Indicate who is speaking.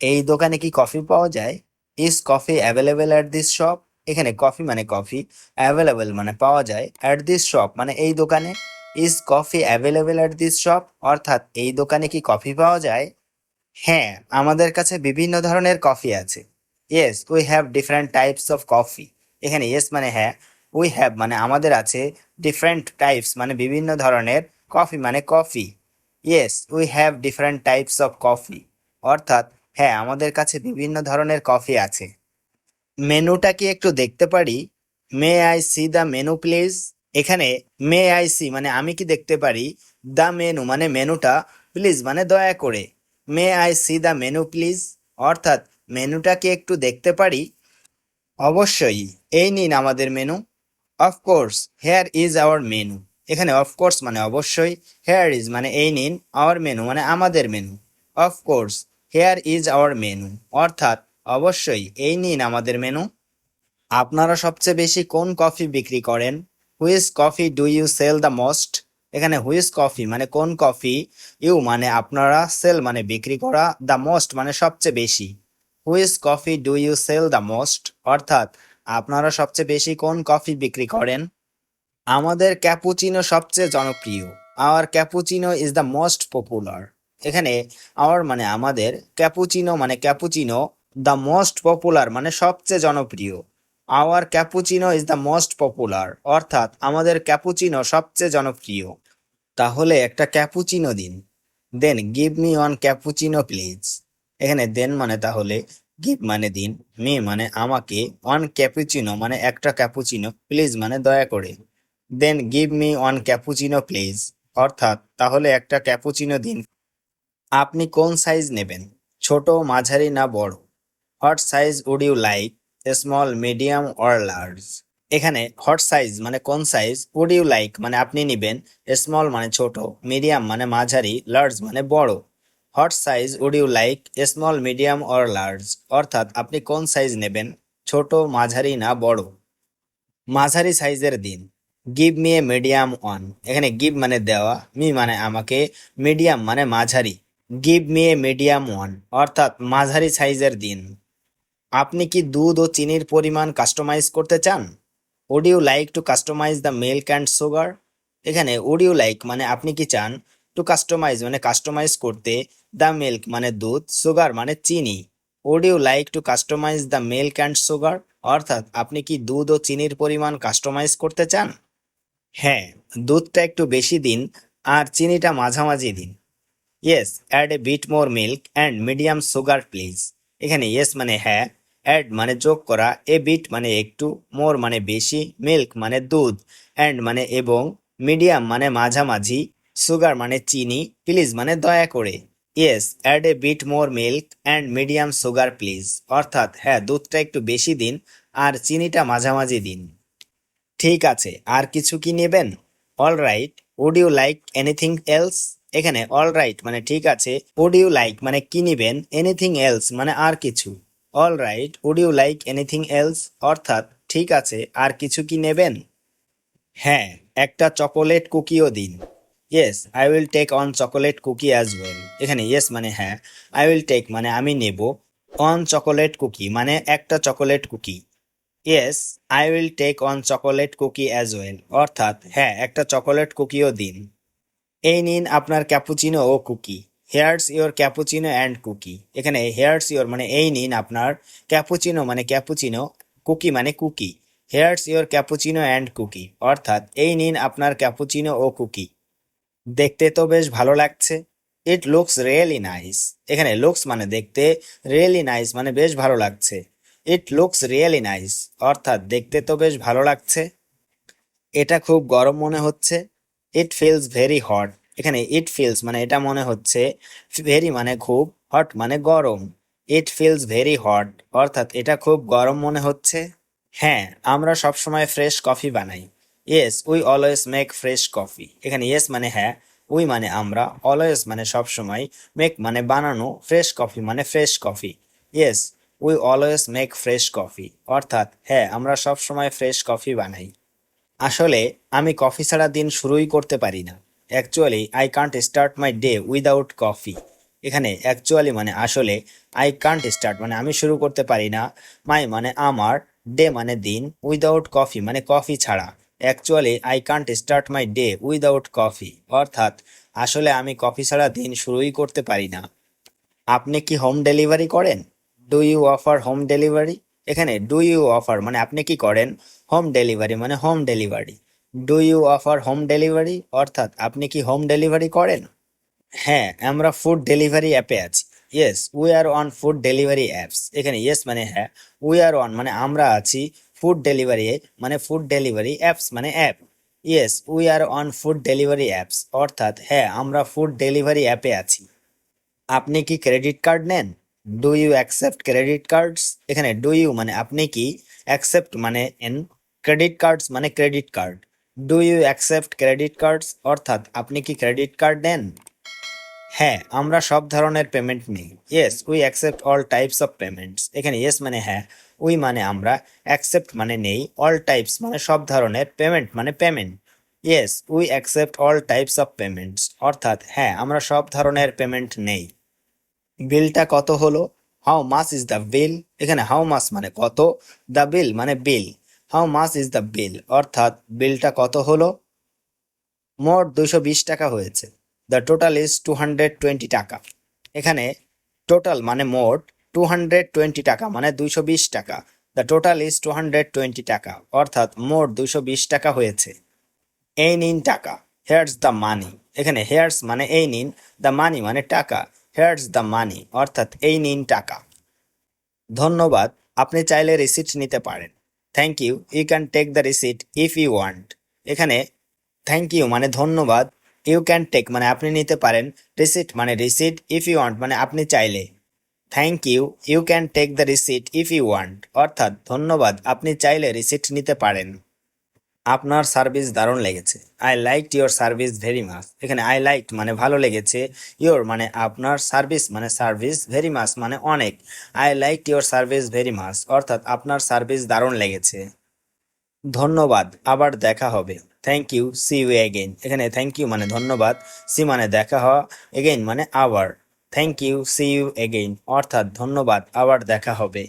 Speaker 1: এই দোকানে কি কফি পাওয়া যায়? Is coffee available at this shop এখানে কফি মানে কফি অ্যাভেলেবেল মানে পাওয়া যায় অ্যাট দিস শপ মানে এই দোকানে। Is coffee available at this shop অর্থাৎ এই দোকানে কি কফি পাওয়া যায়? হ্যাঁ আমাদের কাছে বিভিন্ন ধরনের কফি আছে। Yes we have different types of coffee এখানে ইয়েস মানে হ্যাঁ উই হ্যাভ মানে আমাদের আছে ডিফারেন্ট টাইপস মানে বিভিন্ন ধরনের কফি মানে coffee yes we have different types of coffee অর্থাৎ হ্যাঁ আমাদের কাছে বিভিন্ন ধরনের কফি আছে। মেনুটা কি একটু দেখতে পারি? May I see the menu, please? এখানে মে আই সি মানে আমি কি দেখতে পারি? দ্য মেনু মানে মেনুটা, প্লিজ মানে দয়া করে। May I see the menu, please? অর্থাৎ মেনুটা কি একটু দেখতে পারি? অবশ্যই, এই নিন আমাদের menu. Of course here is our menu. এখানে অফকোর্স মানে অবশ্যই, হেয়ার ইজ মানে এই নিন, আওয়ার মেনু মানে আমাদের menu. Of course here is our menu অর্থাৎ, অবশ্যই এই নিন আমাদের মেনু আপনারা সবচেয়ে বেশি কোন কফি বিক্রি করেন? Which coffee do you sell the most এখানে হুইস কফি মানে কোন কফি ইউ মানে আপনারা সেল মানে বিক্রি করা দ্য মোস্ট মানে সবচেয়ে বেশি। Which coffee do you sell the most অর্থাৎ, আপনারা সবচেয়ে বেশি কোন কফি বিক্রি করেন? আমাদের ক্যাপুচিনো সবচেয়ে জনপ্রিয়। Our cappuccino is the most popular এখানে আওয়ার মানে আমাদের ক্যাপুচিনো মানে ক্যাপুচিনো দ্য মোস্ট পপুলার মানে সবচেয়ে জনপ্রিয়। Our cappuccino is the most popular অর্থাৎ আমাদের ক্যাপুচিনো সবচেয়ে জনপ্রিয়। তাহলে একটা ক্যাপুচিনো দিন। Then give me one cappuccino please এখানে দেন মানে তাহলে গিভ মানে দিন মি মানে আমাকে ওয়ান ক্যাপুচিনো মানে একটা ক্যাপুচিনো প্লিজ মানে দয়া করে। Then give me one cappuccino please অর্থাৎ তাহলে একটা ক্যাপুচিনো দিন। আপনি কোন সাইজ নেবেন? ছোট, মাঝারি না বড়? What size would you like small medium or large এখানে হট সাইজ মানে কোন সাইজ উড ইউ লাইক মানে আপনি নেবেন স্মল মানে ছোট মিডিয়াম মানে মাঝারি লার্জ মানে বড়। What size would you like small medium or large অর্থাৎ আপনি কোন সাইজ নেবেন? ছোট, মাঝারি না বড়? মাঝারি সাইজের দিন। Give me a medium one এখানে গিভ মানে দেওয়া মি মানে আমাকে মিডিয়াম মানে মাঝারি। Give me a medium one অর্থাৎ মাঝারি সাইজের দিন। আপনি কি দুধ ও চিনির পরিমাণ কাস্টমাইজ করতে চান? Would you like to customise the milk and sugar এখানে উড ইউ লাইক মানে আপনি কি চান? টু কাস্টমাইজ মানে কাস্টমাইজ করতে দ্য মিল্ক মানে দুধ সুগার মানে চিনি। Would you like to customise the milk and sugar অর্থাৎ আপনি কি দুধ ও চিনির পরিমাণ কাস্টমাইজ করতে চান? হ্যাঁ দুধটা একটু বেশি দিন আর চিনিটা মাঝামাঝি দিন। Yes add a bit more milk and medium sugar please এখানে ইয়েস মানে হ্যাঁ অ্যাড মানে যোগ করা এ বিট মানে একটু মোর মানে বেশি মিল্ক মানে দুধ অ্যান্ড মানে এবং মিডিয়াম মানে মাঝামাঝি সুগার মানে চিনি প্লিজ মানে দয়া করে। Yes add a bit more milk and medium sugar please অর্থাৎ হ্যাঁ দুধটা একটু বেশি দিন আর চিনিটা মাঝামাঝি দিন। ঠিক আছে, আর কিছু কি নেবেন? All right would you like anything else এখানে অল রাইট মানে ঠিক আছে উড ইউ লাইক মানে কি নিবেন এনিথিং এলস মানে আর কিছু। All right would you like anything else অর্থাৎ ঠিক আছে, আর কিছু কি নেবেন? হ্যাঁ একটা চকোলেট কুকিও দিন। Yes I will take one chocolate cookie as well এখানে ইয়েস মানে হ্যাঁ আই উইল টেক মানে আমি নেব। অন চকোলেট কুকি মানে একটা chocolate cookie yes I will take one chocolate cookie as well অর্থাৎ হ্যাঁ একটা চকোলেট কুকিও দিন। এই নিন আপনার cappuccino O cookie here's your cappuccino and cookie এখানে হেয়ার্স ইওর মানে এই নিন আপনার ক্যাপুচিনো মানে ক্যাপুচিনো কুকি মানে cookie here's your cappuccino and cookie অর্থাৎ এই নিন আপনার ক্যাপুচিনো ও কুকি দেখতে তো বেশ ভালো লাগছে। ইট লুকস রিয়েলি নাইস এখানে লুকস মানে দেখতে রিয়েলি নাইস মানে বেশ ভালো লাগছে। ইট লুকস রিয়েলি নাইস অর্থাৎ দেখতে তো বেশ ভালো লাগছে। এটা খুব গরম মনে হচ্ছে। ইট ফিলস ভেরি হট এখানে ইট ফিলস মানে এটা মনে হচ্ছে ভেরি মানে খুব হট মানে গরম। ইট ফিলস ভেরি হট অর্থাৎ এটা খুব গরম মনে হচ্ছে। হ্যাঁ আমরা সবসময় ফ্রেশ কফি বানাই। Yes we always make fresh coffee এখানে ইয়েস মানে হ্যাঁ উই মানে আমরা। অলওয়েজ মানে সবসময় মেক মানে বানানো ফ্রেশ কফি মানে fresh coffee yes we always make fresh coffee অর্থাৎ হ্যাঁ আমরা সবসময় ফ্রেশ কফি বানাই। আসলে আমি কফি ছাড়া দিন শুরুই করতে পারি না। Actually I can't start my day without coffee এখানে অ্যাকচুয়ালি মানে আসলে আই কান্ট স্টার্ট মানে আমি শুরু করতে পারি না। মাই মানে আমার ডে মানে দিন উইদাউট কফি মানে কফি ছাড়া। Actually I can't start my day without coffee অর্থাৎ, আসলে আমি কফি ছাড়া দিন শুরুই করতে পারি না। আপনি কি হোম ডেলিভারি করেন? Do you offer home delivery এখানে ডু ইউ অফার মানে আপনি কি করেন? হোম ডেলিভারি মানে home delivery do you offer home delivery অর্থাৎ আপনি কি হোম ডেলিভারি করেন? হ্যাঁ আমরা ফুড ডেলিভারি অ্যাপে আছি। Yes we are on food delivery apps এখানে ইয়েস মানে হ্যাঁ উই আর অন মানে আমরা আছি ফুড ডেলিভারি মানে ফুড ডেলিভারি অ্যাপস মানে app yes we are on food delivery apps অর্থাৎ হ্যাঁ আমরা ফুড ডেলিভারি অ্যাপে আছি। আপনি কি ক্রেডিট কার্ড নেন? Do you accept credit cards এখানে ডু ইউ মানে আপনি কি অ্যাকসেপ্ট মানে এন ক্রেডিট কার্ডস মানে credit card do you accept credit cards অর্থাৎ আপনি কি ক্রেডিট কার্ড নেন হ্যাঁ আমরা সব ধরনের পেমেন্ট নিই। Yes we accept all types of payments এখানে ইয়েস মানে হ্যাঁ উই মানে আমরা অ্যাকসেপ্ট মানে নেই অল টাইপস মানে সব ধরনের পেমেন্ট মানে payment yes we accept all types of payments অর্থাৎ হ্যাঁ আমরা সব ধরনের পেমেন্ট নেই। বিলটা কত হলো? How much is the bill এখানে হাউ মাস মানে কত? দ্য বিল মানে bill how much is the bill অর্থাৎ বিলটা কত হলো? মোট দুশো বিশ টাকা হয়েছে। The total is two hundred twenty taka. এখানে টোটাল মানে মোট টু হান্ড্রেড টোয়েন্টি টাকা মানে দুইশো বিশ টাকা। The total is two hundred twenty taka. অর্থাৎ মোট দুইশো বিশ টাকা হয়েছে। এই নিন টাকা। হেয়ার্স দ্য মানি এখানে হেয়ার্স মানে এই নিন দ্য মানি মানে টাকা। হেয়ার্স দ্য মানি অর্থাৎ এই নিন টাকা। ধন্যবাদ। আপনি চাইলে রিসিপ্ট নিতে পারেন। Thank you you can take the receipt if you want এখানে থ্যাংক ইউ মানে ধন্যবাদ। ইউ ক্যান টেক মানে আপনি নিতে পারেন। রিসিট মানে রিসিট ইফ ইউ ওয়ান্ট মানে আপনি চাইলে। Thank you you can take the receipt if you want অর্থাৎ ধন্যবাদ। আপনি চাইলে রিসিট নিতে পারেন। আপনার সার্ভিস দারুণ লেগেছে। I like your service very much এখানে আই লাইক মানে ভালো লেগেছে। ইওর মানে আপনার সার্ভিস মানে সার্ভিস ভেরি মাচ মানে অনেক। I like your service very much অর্থাৎ আপনার সার্ভিস দারুণ লেগেছে। ধন্যবাদ। আবার দেখা হবে। Thank you see you again এখানে থ্যাংক ইউ মানে ধন্যবাদ। সি মানে দেখা হওয়া। এগেইন মানে আবার। Thank you see you again অর্থাৎ ধন্যবাদ। আবার দেখা হবে।